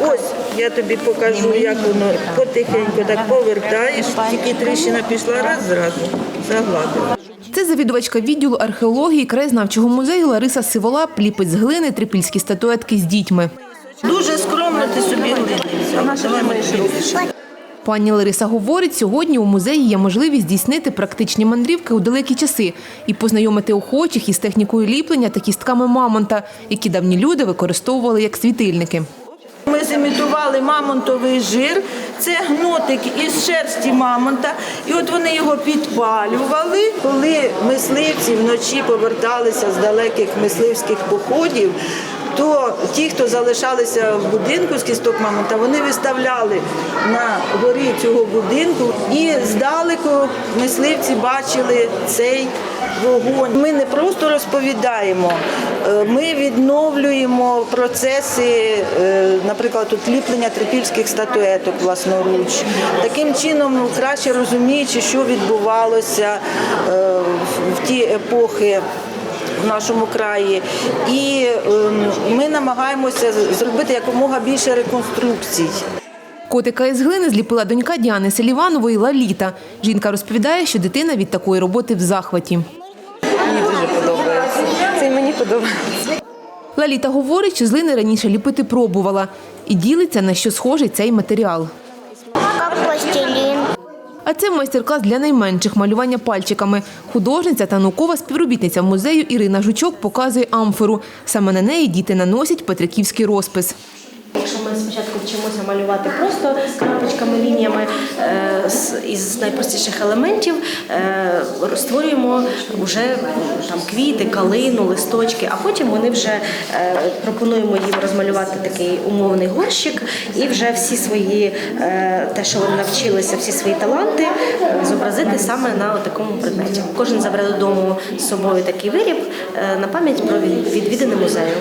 Ось я тобі покажу, як воно потихеньку так повертаєш, тільки тріщина пішла раз зразу, загладила. Це завідувачка відділу археології краєзнавчого музею Лариса Сивола ліпить з глини трипільські статуетки з дітьми. Дуже скромно ти собі глини взяла. Пані Лариса говорить, сьогодні у музеї є можливість здійснити практичні мандрівки у далекі часи і познайомити охочих із технікою ліплення та кістками мамонта, які давні люди використовували як світильники. Зімітували мамонтовий жир. Це гнотик із шерсті мамонта. І от вони його підпалювали. Коли мисливці вночі поверталися з далеких мисливських походів, то ті, хто залишалися в будинку з кісток мамонта, вони виставляли на горі цього будинку і здалеку мисливці бачили цей вогонь. Ми не просто розповідаємо, е, ми відновлюємо процеси, е, наприклад, тут ліплення трипільських статуеток власноруч. Таким чином, краще розуміючи, що відбувалося е, в- ті епохи. В нашому краї, і ем, ми намагаємося зробити якомога більше реконструкцій. Котика із глини зліпила донька Діани Селіванової Лаліта. Жінка розповідає, що дитина від такої роботи в захваті. Дуже подобається. Це мені подобається. Лаліта говорить, що з глини раніше ліпити пробувала і ділиться, на що схожий цей матеріал. А це майстер-клас для найменших малювання пальчиками. Художниця та наукова співробітниця музею Ірина Жучок показує амфору. Саме на неї діти наносять петриківський розпис. Якщо ми спочатку вчимося малювати просто крапочками, лініями е, із найпростіших елементів, е, створюємо вже там квіти, калину, листочки, а потім вони вже е, пропонуємо їм розмалювати такий умовний горщик і вже всі свої, те, що вони навчилися, всі свої таланти зобразити саме на такому предметі. Кожен забере додому з собою такий виріб на пам'ять про від- відвідини музею.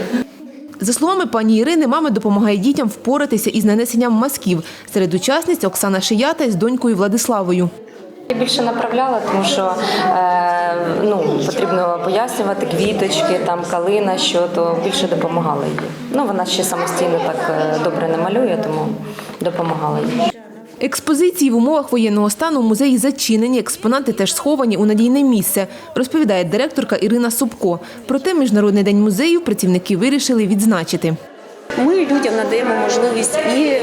За словами пані Ірини, мама допомагає дітям впоратися із нанесенням мазків. Серед учасниць Оксана Шията із донькою Владиславою. Я більше направляла, тому що е, ну, потрібно пояснювати квіточки, там калина, що то більше допомагала їй. Ну, вона ще самостійно так е, добре не малює, тому допомагала їй. Експозиції в умовах воєнного стану в музеї зачинені, експонати теж сховані у надійне місце, розповідає директорка Ірина Собко. Проте Міжнародний день музею працівники вирішили відзначити. Ми людям надаємо можливість і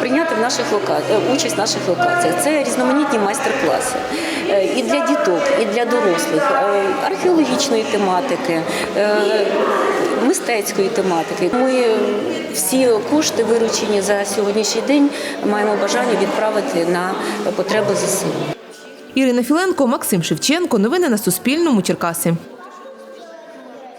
прийняти в наших лока... е, участь в наших локаціях. Це різноманітні майстер-класи і для діток, і для дорослих, е, археологічної тематики, е, мистецької тематики. Ми всі кошти, виручені за сьогоднішній день, маємо бажання відправити на потреби ЗСУ. Ірина Філенко, Максим Шевченко. Новини на Суспільному. Черкаси.